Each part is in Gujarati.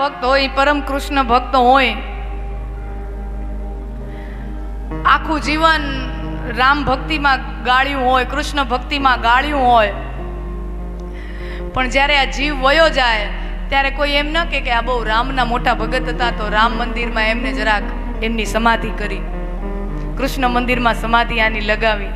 ભક્ત હોય, પરમ કૃષ્ણ ભક્ત હોય. આખું જીવન રામ ભક્તિમાં ગાળ્યું હોય, કૃષ્ણ ભક્તિમાં ગાળ્યું હોય. પણ જ્યારે આ જીવ વયો જાય, ત્યારે કોઈ એમ ન કે આ બહુ રામના મોટા ભગત હતા, તો રામ મંદિરમાં એમને જરાક એમની સમાધિ કરી. કૃષ્ણ મંદિરમાં સમાધિ આની લગાવી.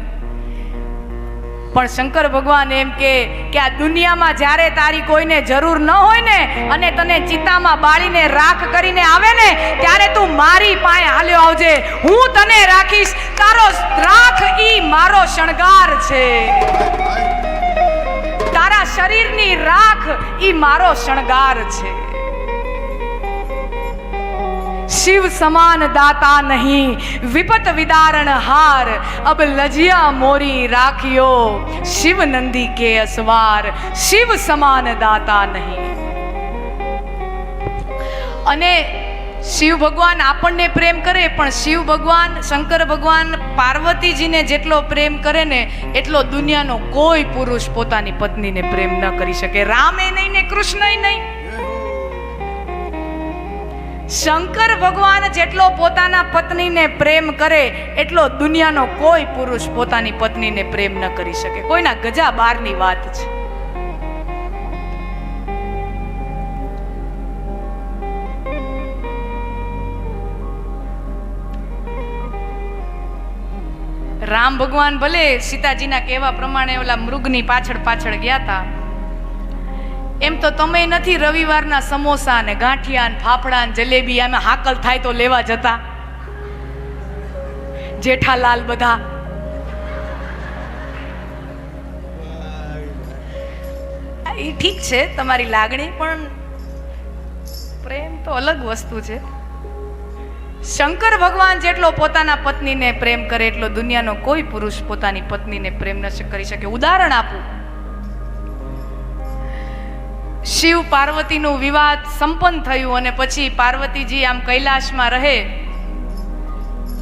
પણ શંકર ભગવાન એમ કે કે આ દુનિયામાં જ્યારે તારી કોઈને જરૂર ન હોય ને અને તને ચિતામાં બાળીને રાખ કરીને આવે ને, ત્યારે તું મારી પાસે હાલ્યો આવજે. હું તને રાખીશ. તારો રાખ ઈ મારો શણગાર છે. તારા શરીરની રાખ ઈ મારો શણગાર છે. શિવ સમાન દાતા નહીં. વિપત વિદારણ હાર. અબ લજિયા મોરી રાખ્યો. શિવ નંદી કે અસવાર. શિવ સમાન દાતા નહીં. અને શિવ ભગવાન આપણને પ્રેમ કરે, પણ શિવ ભગવાન, શંકર ભગવાન, પાર્વતીજીને જેટલો પ્રેમ કરે ને, એટલો દુનિયાનો કોઈ પુરુષ પોતાની પત્નીને પ્રેમ ન કરી શકે. રામે નહીં ને કૃષ્ણય નહીં. શંકર ભગવાન જેટલો પોતાના પત્નીને પ્રેમ કરે, એટલો દુનિયાનો કોઈ પુરુષ પોતાની પત્નીને પ્રેમ ન કરી શકે. કોઈના ગજા બહારની વાત છે. રામ ભગવાન ભલે સીતાજીના કહેવા પ્રમાણે ઓલા મૃગની પાછળ પાછળ ગયા હતા એમ તો તમે નથી રવિવારના સમોસા ને ગાંઠિયા ને ફાફડા ને જલેબી આમાં હાકલ થાય તો લેવા જતા? જેઠાલાલ બધા. એ ઠીક છે, તમારી લાગણી, પણ પ્રેમ તો અલગ વસ્તુ છે. શંકર ભગવાન જેટલો પોતાના પત્નીને પ્રેમ કરે એટલો દુનિયાનો કોઈ પુરુષ પોતાની પત્નીને પ્રેમ ન કરી શકે. ઉદાહરણ આપું. શિવ પાર્વતીનું વિવાદ સંપન્ન થયું અને પછી પાર્વતીજી આમ કૈલાશમાં રહે.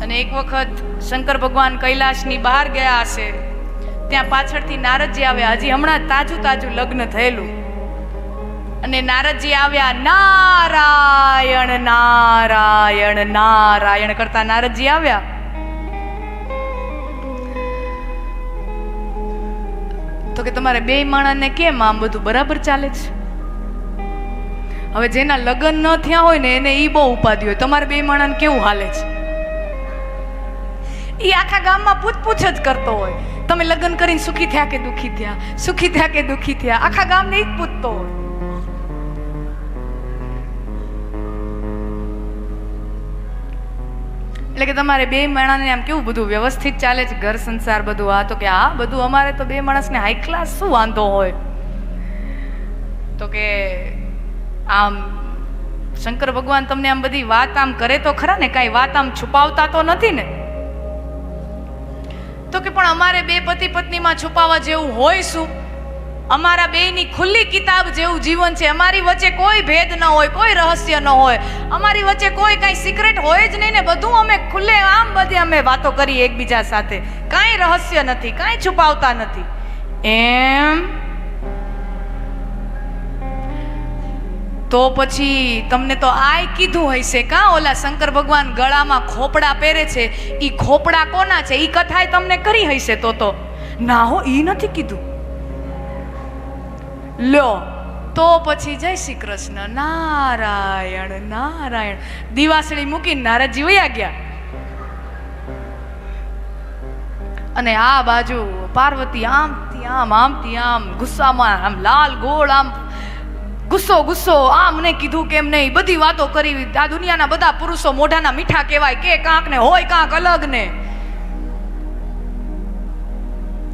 અને એક વખત શંકર ભગવાન કૈલાશની બહાર ગયા હશે. ત્યાં પાછળથી નારદજી આવ્યા. હજી હમણાં તાજું તાજું લગ્ન થયેલું. અને નારદજી આવ્યા, નારાયણ નારાયણ નારાયણ કરતા નારદજી આવ્યા. તો કે તમારે બે માણસને કેમ આમ બધું બરાબર ચાલે છે? હવે જેના લગ્ન ન થયા હોય ને એને એ બહુ ઉપાધિ હોય. તમારે બે માણસને કેવું હાલે છે? એ આખા ગામમાં પૂછપૂછ જ કરતો હોય. તમે લગ્ન કરીને સુખી થયા કે દુખી થયા? સુખી થયા કે દુખી થયા? આખા ગામને એ જ પૂછતો હોય. એટલે કે તમારે બે માણસને આમ કેવું બધું વ્યવસ્થિત ચાલે છે? ઘર, સંસાર બધું? આ તો કે આ બધું અમારે તો બે માણસને હાઈ ક્લાસ શું વાંધો હોય? તો કે આમ શંકર ભગવાન તમને આમ બધી વાત આમ કરે તો ખરા ને, કાંઈ વાત આમ છુપાવતા તો નથી ને? તો કે પણ અમારે બે પતિ પત્નીમાં છુપાવવા જેવું હોય શું? અમારા બેયની ખુલ્લી કિતાબ જેવું જીવન છે. અમારી વચ્ચે કોઈ ભેદ ન હોય, કોઈ રહસ્ય ન હોય. અમારી વચ્ચે કોઈ કાંઈ સિક્રેટ હોય જ નહીં ને. બધું અમે ખુલ્લે આમ બધી અમે વાતો કરી એકબીજા સાથે. કાંઈ રહસ્ય નથી, કાંઈ છુપાવતા નથી. એમ તો પછી તમને તો આય કીધું હશે કા? ઓલા શંકર ભગવાન ગળામાં ખોપડા પહેરે છે. એ ખોપડા કોના છે? એ કથાય તમને કરી હશે તો તો. ના હો એ નથી કીધું. લ્યો, તો પછી જય શ્રી કૃષ્ણ. નારાયણ નારાયણ. દિવાસળી મૂકીને નારદજી વયા ગયા. અને આ બાજુ પાર્વતી આમથી આમ આમથી આમ, ગુસ્સામાં આમ લાલ ગોળ આમ ગુસ્સો ગુસ્સો, આમ ને કીધું કેમ નહીં? બધી વાતો કરી. આ દુનિયાના બધા પુરુષો મોઢાના મીઠા કહેવાય. કે કાંક ને હોય, કાંક અલગ ને.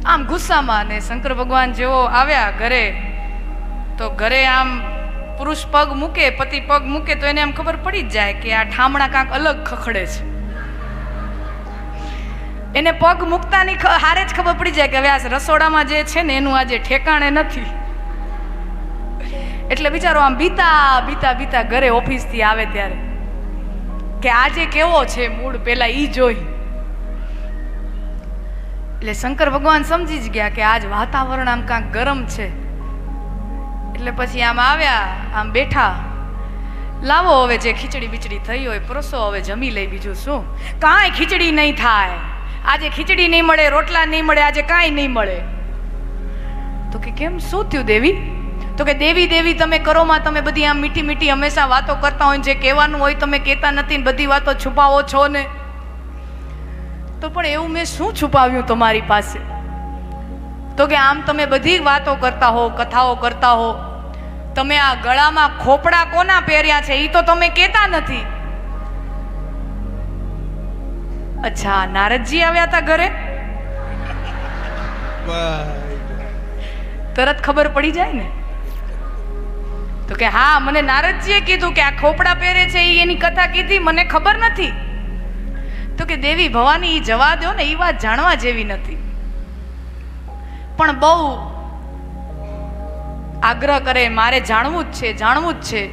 આમ ગુસ્સામાં ને શંકર ભગવાન જેવો આવ્યા ઘરે, તો ઘરે આમ પુરુષ પગ મૂકે, પતિ પગ મૂકે, તો એને આમ ખબર પડી જ જાય કે આ ઠામણા કાંક અલગ ખખડે છે. એને પગ મૂકતાની હારે જ ખબર પડી જાય કે હવે આ રસોડામાં જે છે ને, એનું આજે ઠેકાણે નથી. એટલે બિચારો આમ બીતા બીતા બીતા ઘરે ઓફિસથી આવે ત્યારે. કે આજે કેવો છે મૂડ, પેલા ઈ જોઈ. એટલે શંકર ભગવાન સમજી જ ગયા કે આજ વાતાવરણ આમ કાંક ગરમ છે. એટલે પછી આમ આવ્યા, આમ બેઠા. લાવો હવે જે ખીચડી બીચડી થઈ હોય, પરોસો હવે જમી લઈ બીજું શું? કાંઈ ખીચડી નહીં થાય. આજે ખીચડી નહીં મળે, રોટલા નહીં મળે, આજે કાંઈ નહીં મળે. તો કે કેમ, શું થયું દેવી? તો કે દેવી દેવી તમે કરોમાં તમે બધી આમ મીઠી મીઠી હંમેશા વાતો કરતા હોય જે કહેવાનું હોય તમે કહેતા નથી ને બધી વાતો છુપાવો છો ને? તો પણ એવું મેં શું છુપાવ્યું તમારી પાસે? તો કે આમ તમે બધી વાતો કરતા હો કથાઓ કરતા હો તમે આ ગળામાં ખોપડા કોના પહેર્યા છે? એ તો તમે કહેતા નથી. અચ્છા નારદજી આવ્યા હતા ઘરે? તરત ખબર પડી જાય ને? તો કે, હા, મને નારદજીએ કીધું કે આ ખોપડા પહેરે છે એ એની કથા કીધી, મને ખબર નથી. તો કે, દેવી, ભવાની એ જવા દો ને એ વાત જાણવા જેવી નથી. પણ બહુ આગ્રહ કરે, મારે જાણવું જ છે, જાણવું જ છે.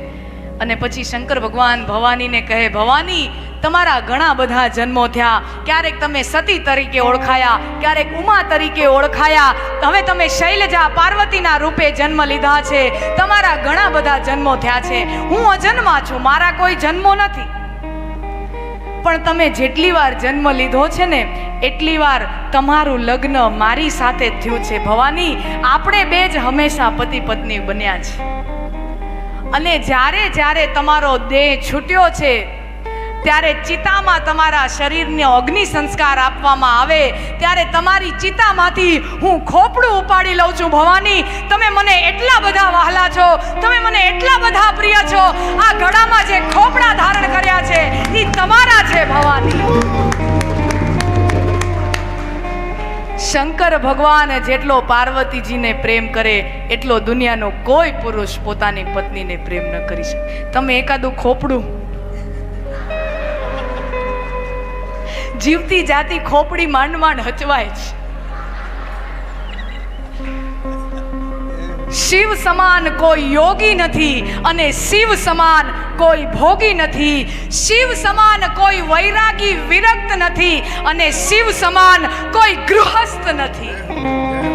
અને પછી શંકર ભગવાન ભવાનીને કહે, ભવાની તમારા ઘણા બધા જન્મો થયા. ક્યારેક તમે સતી તરીકે ઓળખાયા, ક્યારેક ઉમા તરીકે ઓળખાયા. હવે તમે શૈલજા પાર્વતીના રૂપે જન્મ લીધા છે. તમારા ઘણા બધા જન્મો થયા છે. હું અજન્મા છું, મારા કોઈ જન્મો નથી. પણ તમે જેટલી વાર જન્મ લીધો છે ને, એટલી વાર તમારું લગ્ન મારી સાથે થયું છે. ભવાની, આપણે બે જ હંમેશા પતિ પત્ની બન્યા છે અને જ્યારે જ્યારે તમારો દેહ છૂટ્યો છે ત્યારે ચિતામાં તમારા શરીરને અગ્નિ સંસ્કાર આપવામાં આવે, ત્યારે તમારી ચિતામાંથી હું ખોપડું ઉપાડી લઉં છું. ભવાની, તમે મને એટલા બધા વહાલા છો, તમે મને એટલા બધા પ્રિય છો. આ ગળામાં જે ખોપડા ધારણ કર્યા છે, એ તમારા છે ભવાની. શંકર ભગવાન જેટલો પાર્વતીજીને પ્રેમ કરે, એટલો દુનિયાનો કોઈ પુરુષ પોતાની પત્નીને પ્રેમ ન કરી શકે. તમે એકાદું ખોપડું જીવતી જાતી ખોપડી માંડ માંડ હચવાય છે. શિવ સમાન કોઈ યોગી નથી અને શિવ સમાન કોઈ ભોગી નથી. શિવ સમાન કોઈ વૈરાગી વિરક્ત નથી અને શિવ સમાન કોઈ ગૃહસ્થ નથી.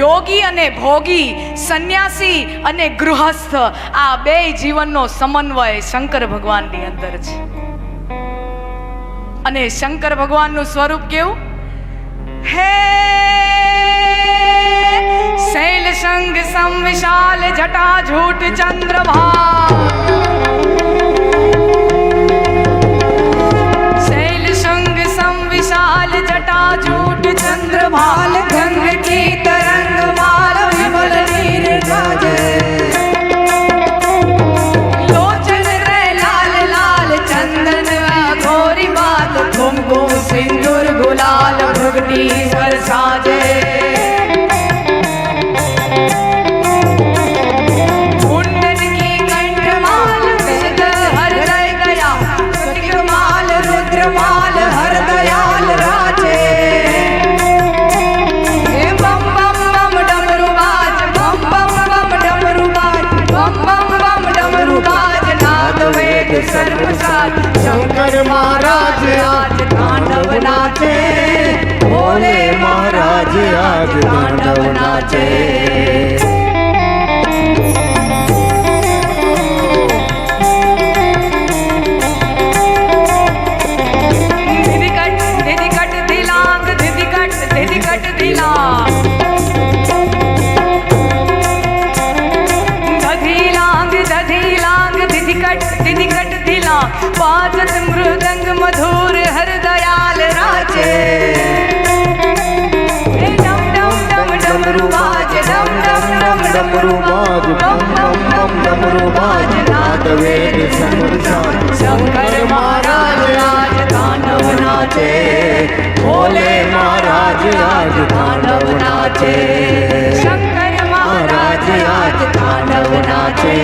યોગી અને ભોગી, સંન્યાસી અને ગૃહસ્થ, આ બે જીવનનો સમન્વય શંકર ભગવાનની અંદર છે. અને શંકર ભગવાનનું સ્વરૂપ કેવું? હે શૈલ સંગ સંવિશાલ જટા ઝૂટ ચંદ્રભા શૈલ સંગ સંવિશાલ જટા ઝૂટ ચંદ્રભાલ day. ડમરુબાજ બમ બમ બમ ડમરુબાજ માધવેર સમરસાન શંકર મહારાજ રાજ દાનવ નાચે ભોલે મહારાજ રાજ દાનવ નાચે શંકર મહારાજ રાજ દાનવ નાચે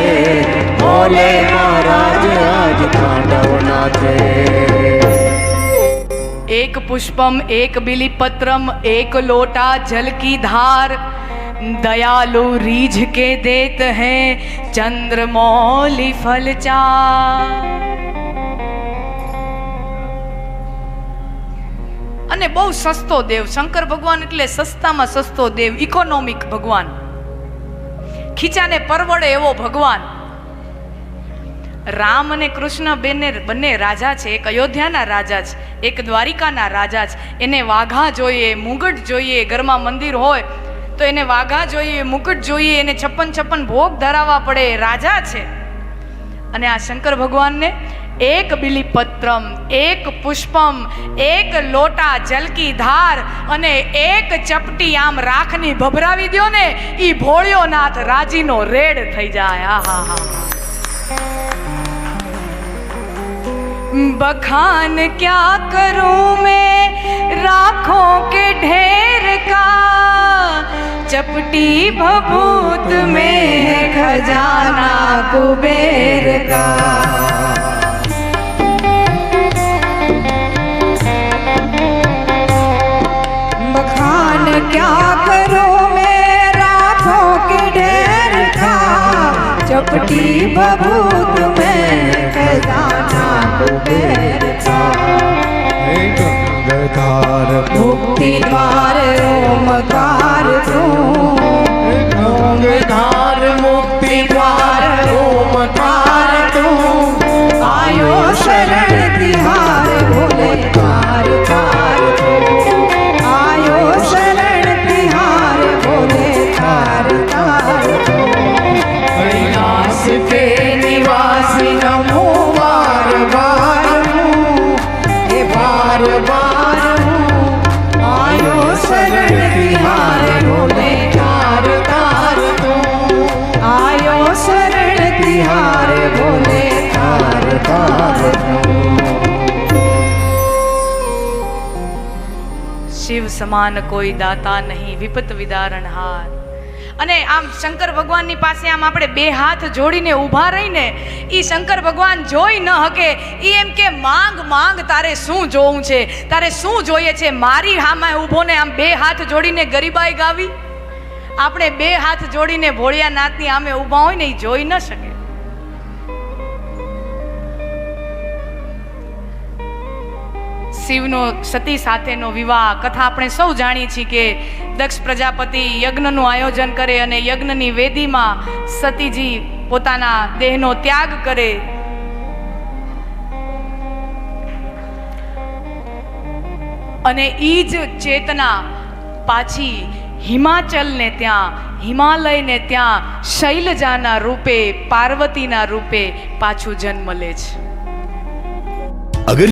ભોલે મહારાજ રાજ દાનવ નાચે એક પુષ્પમ એક બિલીપત્રમ એક લોટા જલ કી ધાર दयालु रीझ के देत हैं चंद्रमौली फल चार અને બહુ સસ્તો દેવ શંકર ભગવાન એટલે સસ્તામાં સસ્તો દેવ ઇકોનોમિક ભગવાન ખીચાને પરવડે એવો ભગવાન રામ અને કૃષ્ણ બેને બંને રાજા છે એક અયોધ્યાના રાજા છે એક દ્વારિકાના રાજા છે એને વાઘા જોઈએ મુગટ જોઈએ ઘરમાં મંદિર હોય તો એને વાઘા જોઈએ, મુકુટ જોઈએ, એને છપ્પન છપ્પન ભોગ ધરાવવા પડે, રાજા છે. અને આ શંકર ભગવાનને એક બિલીપત્રમ, એક પુષ્પમ, એક લોટા જલકી ધાર અને એક ચપટી આમ રાખની ભભરાવી દો ને એ ભોળ્યો નાથ રાજીનો રેડ થઈ જાય. આહા હા बखान क्या करूँ मैं? राखों के ढेर का चपटी भभूत में खजाना कुबेर का। बखान क्या करो मैं? राखों के ढेर का चपटी बबूत ગંગાધાર મુક્તિ દ્વાર ઓમકાર તું ગંગા સમાન કોઈ દાતા નહીં, વિપત વિદારણ હાર. અને આમ શંકર ભગવાનની પાસે આમ આપણે બે હાથ જોડીને ઊભા રહીને એ શંકર ભગવાન જોઈ ન હકે એ એમ કે, માંગ માંગ, તારે શું જોવું છે? તારે શું જોઈએ છે? મારી હામાં ઊભો ને આમ બે હાથ જોડીને ગરીબાઈ ગાવી? આપણે બે હાથ જોડીને ભોળિયાનાથની આમે ઊભા હોય ને એ જોઈ ન શકે. શિવનો સતી સાથેનો વિવાહ, કથા આપણે સૌ જાણીએ છીએ કે દક્ષ પ્રજાપતિ યજ્ઞનું આયોજન કરે અને યજ્ઞની વેદીમાં સતીજી પોતાના દેહનો ત્યાગ કરે. અને ઈ જ ચેતના પાછી હિમાચલને ત્યાં, હિમાલયને ત્યાં શૈલજાના રૂપે, પાર્વતીના રૂપે પાછું જન્મ લે છે.